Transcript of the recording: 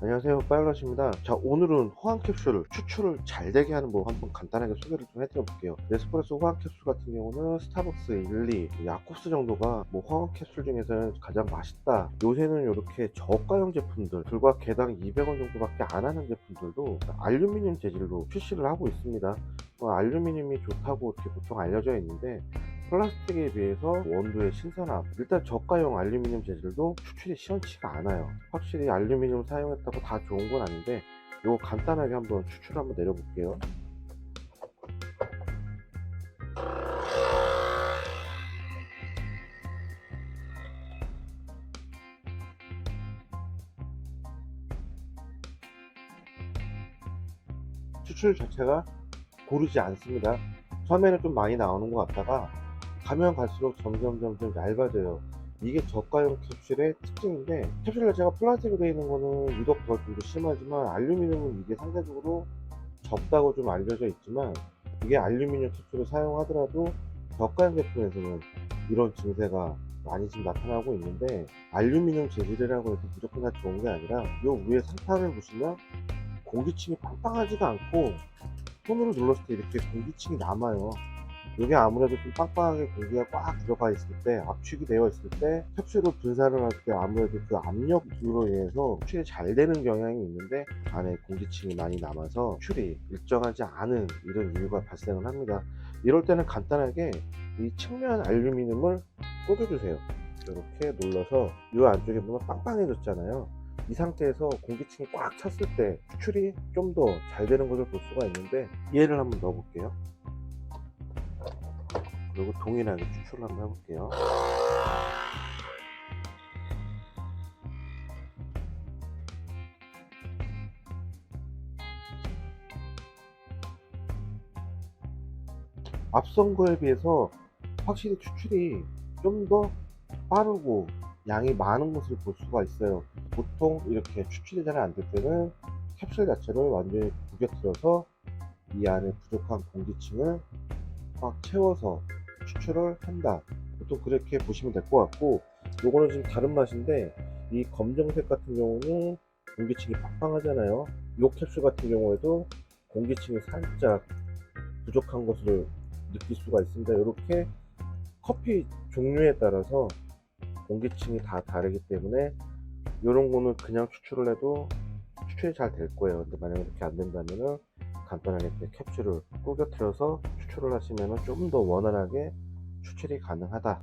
안녕하세요. 파일럿입니다. 자 오늘은 호환 캡슐 추출을 잘 되게 하는 법 한번 간단하게 소개를 좀 해드려 볼게요. 네스프레소 호환 캡슐 같은 경우는 스타벅스 1, 2, 야콥스 정도가 뭐 호환 캡슐 중에서는 가장 맛있다. 요새는 이렇게 저가형 제품들 불과 개당 200원 정도밖에 안 하는 제품들도 알루미늄 재질로 출시를 하고 있습니다. 어, 알루미늄이 좋다고 이렇게 보통 알려져 있는데 플라스틱에 비해서 원두의 신선함 일단 저가형 알루미늄 재질도 추출이 시원치가 않아요. 확실히 알루미늄 사용했다고 다 좋은 건 아닌데 이거 간단하게 한번 추출 한번 내려볼게요. 추출 자체가 고르지 않습니다. 처음에는 좀 많이 나오는 것 같다가 가면 갈수록 점점 점점 얇아져요. 이게 저가형 캡슐의 특징인데 캡슐 자체가 플라스틱으로 되어 있는 거는 유독 더 좀 심하지만 알루미늄은 이게 상대적으로 적다고 좀 알려져 있지만 이게 알루미늄 캡슐을 사용하더라도 저가형 제품에서는 이런 증세가 많이 지금 나타나고 있는데 알루미늄 재질이라고 해서 무조건 다 좋은 게 아니라 요 위에 상판을 보시면 공기층이 빵빵하지가 않고 손으로 눌렀을 때 이렇게 공기층이 남아요 이게 아무래도 좀 빵빵하게 공기가 꽉 들어가 있을 때 압축이 되어 있을 때 캡슐을 분사를 할 때 아무래도 그 압력으로 인해서 추출이 잘 되는 경향이 있는데 안에 공기층이 많이 남아서 추출이 일정하지 않은 이런 이유가 발생을 합니다. 이럴 때는 간단하게 이 측면 알루미늄을 꽂아주세요. 이렇게 눌러서 이 안쪽에 보면 빵빵해졌잖아요. 이 상태에서 공기층이 꽉 찼을 때 추출이 좀 더 잘 되는 것을 볼 수가 있는데 얘를 한번 넣어 볼게요 그리고 동일하게 추출을 한번 해볼게요. 앞선 거에 비해서 확실히 추출이 좀 더 빠르고 양이 많은 것을 볼 수가 있어요. 보통 이렇게 추출이 잘 안 될 때는 캡슐 자체를 완전히 구겨뜨려서 이 안에 부족한 공기층을 꽉 채워서 추출을 한다. 보통 그렇게 보시면 될 것 같고 요거는 좀 다른 맛인데 이 검정색 같은 경우는 공기층이 빵빵하잖아요. 요 캡슐 같은 경우에도 공기층이 살짝 부족한 것을 느낄 수가 있습니다. 이렇게 커피 종류에 따라서 공기층이 다 다르기 때문에 이런 거는 그냥 추출을 해도 추출이 잘 될 거예요. 근데 만약에 그렇게 안 된다면은 간단하게 이렇게 캡슐을 꾸겨트려서 추출을 하시면 좀 더 원활하게 추출이 가능하다.